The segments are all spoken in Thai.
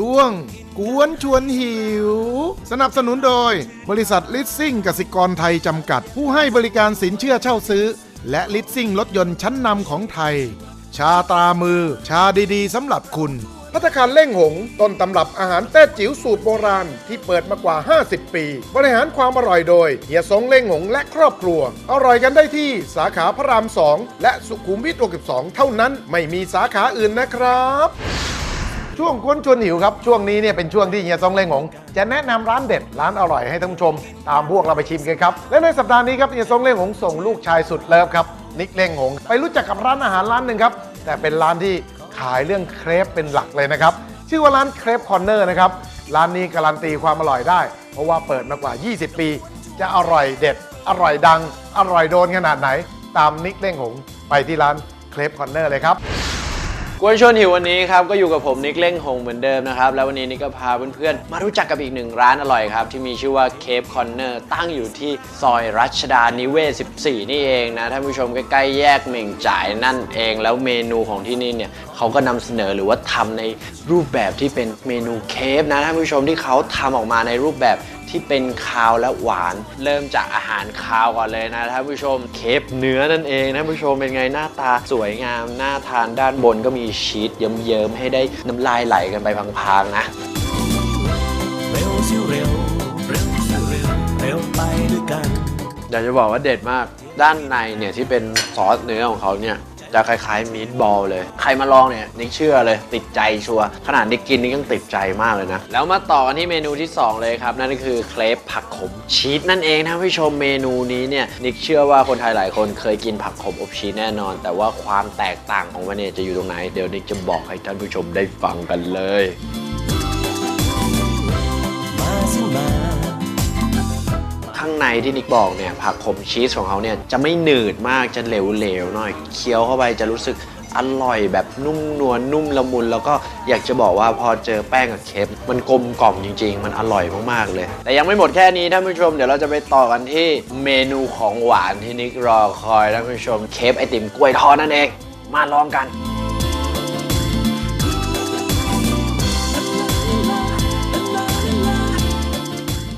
ช่วง กวนชวนหิว สนับสนุนโดย บริษัทลิสซิ่งกสิกรไทยจำกัด ผู้ให้บริการสินเชื่อเช่าซื้อ และลิสซิ่งรถยนต์ชั้นนำของไทย ชาตรามือ ชาดีๆสำหรับคุณพัตตาคารเล่งหง ต้นตำรับอาหารแต้จิ๋วสูตรโบราณ ที่เปิดมากว่า 50 ปี บริหารความอร่อยโดย เฮียสงเล่งหงและครอบครัว อร่อยกันได้ที่สาขาพระราม 2 และสุขุมวิท 62 เท่านั้นไม่มีสาขาอื่นนะครับ ช่วงกวนชวนหิวครับ ช่วงนี้เนี่ยเป็นช่วงที่เฮียซองเล่งหง จะแนะนำร้านเด็ดร้านอร่อยให้ท่านผู้ชม ตามพวกเราไปชิมกันครับ และในสัปดาห์นี้ครับเฮียซองเล่งหงส่งลูกชายสุดเลิฟครับนิกเล่งหง ไปรู้จักกับร้านอาหารร้านหนึ่งครับแต่เป็นร้านที่ขายเรื่องเครปเป็นหลักเลยนะครับชื่อว่าร้านเครปคอนเนอร์นะครับร้านนี้การันตีความอร่อยได้ เพราะว่าเปิดมากว่า 20 ปี จะอร่อยเด็ด อร่อยดัง อร่อยโดนขนาดไหน ตามนิกเล่งหง ไปที่ร้านเครปคอนเนอร์เลยครับ กวนชวนหิววันนี้ครับก็อยู่กับผมนิกเล่งหงเหมือนเดิมนะครับแล้ววันนี้นิกก็พาเพื่อนๆมารู้จักกับอีกหนึ่งร้านอร่อยครับที่มีชื่อว่าเคปคอนเนอร์ตั้งอยู่ที่ซอยรัชดานิเวศ 14 นี่เองนะท่านผู้ชมใกล้ๆแยกเหม่งจ่ายนั่นเอง แล้วเมนูของที่นี่เนี่ยเขาก็นำเสนอหรือว่าทำในรูปแบบที่เป็นเมนูเคปนะท่านผู้ชมที่เขาทำออกมาในรูปแบบ ที่เป็นคาวและหวาน เริ่มจากอาหารคาวก่อนเลยนะท่านผู้ชมเคปเนื้อนั่นเองท่านผู้ชมเป็นไงหน้าตาสวยงามน่าทานด้านบนก็มีชีสเยิ้มๆให้ได้น้ำลายไหลกันไปพางๆนะเร็วสิเร็วเร็วสิเร็วเร็วไปด้วยกันอยากจะบอกว่าเด็ดมากด้านในเนี่ยที่เป็นซอสเนื้อของเขาเนี่ย จะคล้ายๆมีดบอลเลย ใครมาลองเนี่ยนิกเชื่อเลยติดใจชัวร์ขนาดนิกกินนิกยังติดใจมากเลยนะ แล้วมาต่อกันที่เมนูที่ 2 เลยครับ นั่นก็คือเครปผักขมชีสนั่นเองนะผู้ชมเมนูนี้เนี่ยนิกเชื่อว่าคนไทยหลายคนเคยกินผักขมอบชีสแน่นอน แต่ว่าความแตกต่างของมันเนี่ยจะอยู่ตรงไหนเดี๋ยวนิกจะบอกให้ท่านผู้ชมได้ฟังกันเลย ที่นิกบอกเนี่ยผักขมชีสของเขาเนี่ยจะไม่หนืดมากจะเหลวๆหน่อยเคี้ยวเข้าไปจะรู้สึกอร่อยแบบนุ่มนวลนุ่มละมุน แล้วก็อยากจะบอกว่าพอเจอแป้งกับเคปมันกลมกล่อมจริง ๆ มันอร่อยมากๆเลย แต่ยังไม่หมดแค่นี้ท่านผู้ชมเดี๋ยวเราจะไปต่อกันที่เมนูของหวานที่นิกรอคอยท่านผู้ชมเคปไอติมกล้วยทอดนั่นเองมาลองกัน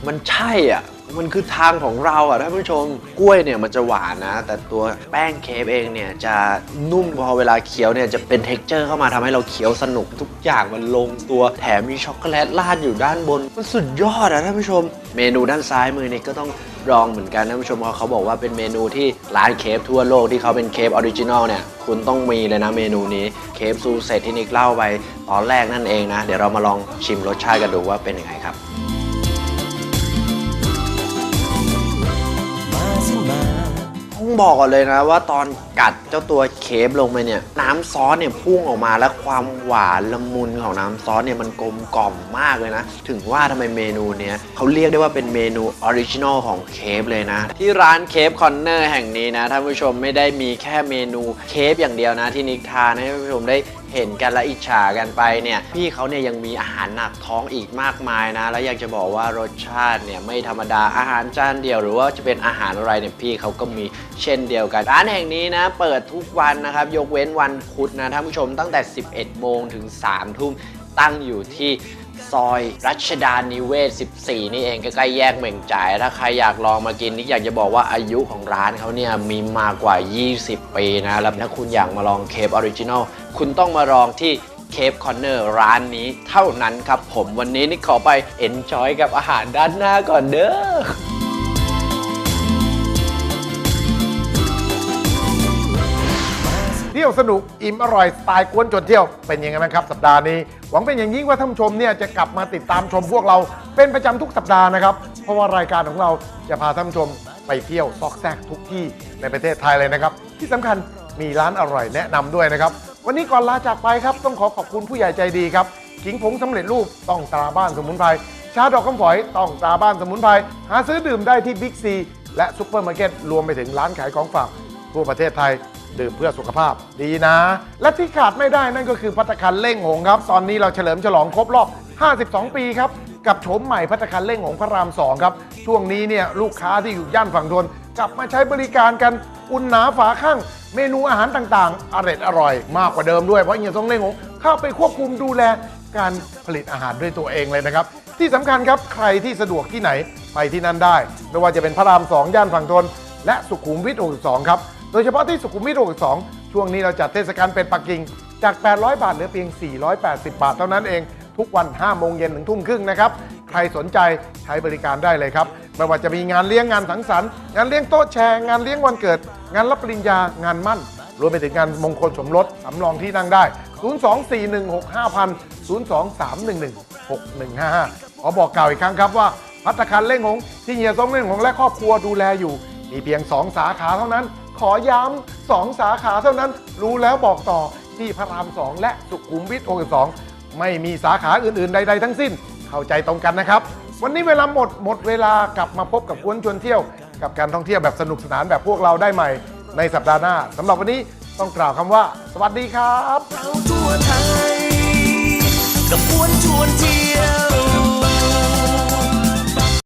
มันใช่อะ มันคือทางของเราอะท่านผู้ชมกล้วยเนี่ยมันจะหวานนะ แต่ตัวแป้งเคฟเองเนี่ยจะนุ่มพอเวลาเคี้ยวเนี่ยจะเป็นเท็กเจอร์เข้ามาทำให้เราเคี้ยวสนุกทุกอย่างมันลงตัวแถมมีช็อกโกแลตราดอยู่ด้านบน มันสุดยอดอะท่านผู้ชม เมนูด้านซ้ายมือนี่ก็ต้องลองเหมือนกันท่านผู้ชมเพราะเขาบอกว่าเป็นเมนูที่ร้านเคฟทั่วโลกที่เขาเป็นเคฟออริจินอลเนี่ยคุณต้องมีเลยนะเมนูนี้เคฟซูเซตที่นิกเล่าไปตอนแรกนั่นเองนะ เดี๋ยวเรามาลองชิมรสชาติกันดูว่าเป็นยังไงครับ บอกก่อนเลยนะว่าตอนกัดเจ้าตัวเคฟลงไปเนี่ย น้ำซอสเนี่ยพุ่งออกมาแล้วความหวานละมุนของน้ำซอสเนี่ยมันกลมกล่อมมากเลยนะ ถึงว่าทำไมเมนูเนี้ยเขาเรียกได้ว่าเป็นเมนูออริจินอลของเคฟเลยนะ ที่ร้านเคฟคอนเนอร์แห่งนี้นะท่านผู้ชมไม่ได้มีแค่เมนูเคฟอย่างเดียวนะที่นิกทานให้ท่านผู้ชมได้ เห็นกันและอิจฉากันไปเนี่ยพี่เขาเนี่ยยังมีอาหารหนักท้องอีกมากมายนะ แล้วอยากจะบอกว่ารสชาติเนี่ยไม่ธรรมดาอาหารจานเดียว หรือว่าจะเป็นอาหารอะไรเนี่ยพี่เขาก็มีเช่นเดียวกัน ร้านแห่งนี้นะ เปิดทุกวันนะครับ ยกเว้นวันพุธนะท่านผู้ชมตั้งแต่ 11 โมงถึง 3 ทุ่มตั้งอยู่ที่ ซอย รัชดานิเวศ 14 นี่เองใกล้ๆแยกเหม่งจ่าย ถ้าใครอยากลองมากินนี่อยากจะบอกว่าอายุของร้านเขาเนี่ยมีมากกว่า 20 ปีนะ แล้วถ้าคุณอยากมาลองเคปออริจินอลคุณต้องมาลองที่เคปคอนเนอร์ร้านนี้เท่านั้นครับผมวันนี้นี่ขอไปเอนจอยกับอาหารด้านหน้าก่อนเด้อ ที่ยวสนุกอิ่มอร่อยสไตล์กวนจนเที่ยวเป็นยังไงบ้างครับสัปดาห์นี้ หวังเป็นอย่างยิ่งว่าท่านผู้ชมเนี่ยจะกลับมาติดตามชมพวกเราเป็นประจำทุกสัปดาห์นะครับ เพราะว่ารายการของเราจะพาท่านผู้ชมไปเที่ยวซอกแซกทุกที่ในประเทศไทยเลยนะครับ ที่สำคัญมีร้านอร่อยแนะนำด้วยนะครับ วันนี้ก่อนลาจากไปครับต้องขอขอบคุณผู้ใหญ่ใจดีครับขิงผงสำเร็จรูปต้องตราบ้านสมุนไพรชาดอกคำฝอยต้องตราบ้านสมุนไพรหาซื้อดื่มได้ที่บิ๊กซีและซุปเปอร์มาร์เก็ตรวมไปถึงร้านขายของฝากทั่วประเทศไทย ดื่มเพื่อสุขภาพดีนะ และที่ขาดไม่ได้นั่นก็คือพัตตาคารเล่งหงครับ ตอนนี้เราเฉลิมฉลองครบรอบ 52 ปีครับ กับโฉมใหม่พัตตาคารเล่งหงพระราม 2 ครับ ช่วงนี้เนี่ยลูกค้าที่อยู่ย่านฝั่งทนกลับมาใช้บริการกันอุ่นหนาฝาข้าง เมนูอาหารต่างๆ อร่อยอร่อย มากกว่าเดิมด้วย เพราะเฮียซงเล่งหงเข้าไปควบคุมดูแลการผลิตอาหารด้วยตัวเองเลยนะครับ ที่สำคัญครับใครที่สะดวกที่ไหนไปที่นั่นได้ ไม่ว่าจะเป็นพระราม 2 ย่านฝั่งทน และสุขุมวิท 62 ครับ โดยเฉพาะที่สุขุมวิท62 ช่วงนี้เราจัดเทศกาลเป็ดปักกิ่ง จาก 800 บาทเหลือเพียง 480 บาทเท่านั้นเอง ทุกวัน 5 โมงเย็นถึงทุ่มครึ่งนะครับ ใครสนใจใช้บริการได้เลยครับ ไม่ว่าจะมีงานเลี้ยงงานสังสรรค์ งานเลี้ยงโต๊ะแชร์ งานเลี้ยงวันเกิด งานรับปริญญา งานมั่น รวมไปถึงงานมงคลสมรสสำรองที่นั่งได้ 024165000 2211655 ขอบอกกล่าวอีกครั้งครับว่าพัตคารเล่งหงที่เฮียซงเล่งหงและครอบครัวดูแลอยู่ มีเพียง 2 สาขาเท่านั้น ขอย้ำ2สาขาเท่านั้น รู้แล้วบอกต่อที่พระราม2และสุขุมวิท62ไม่มีสาขาอื่นๆ ใด ๆ ทั้งสิ้น เข้าใจตรงกันนะครับ วันนี้เวลาหมดหมดเวลากลับมาพบกับกวนชวนเที่ยว กับการท่องเที่ยวแบบสนุกสนานแบบพวกเราได้ใหม่ ในสัปดาห์หน้าสำหรับวันนี้ต้องกล่าวคำว่า สวัสดีครับ เราทั่วไทยกับกวนชวนเที่ยว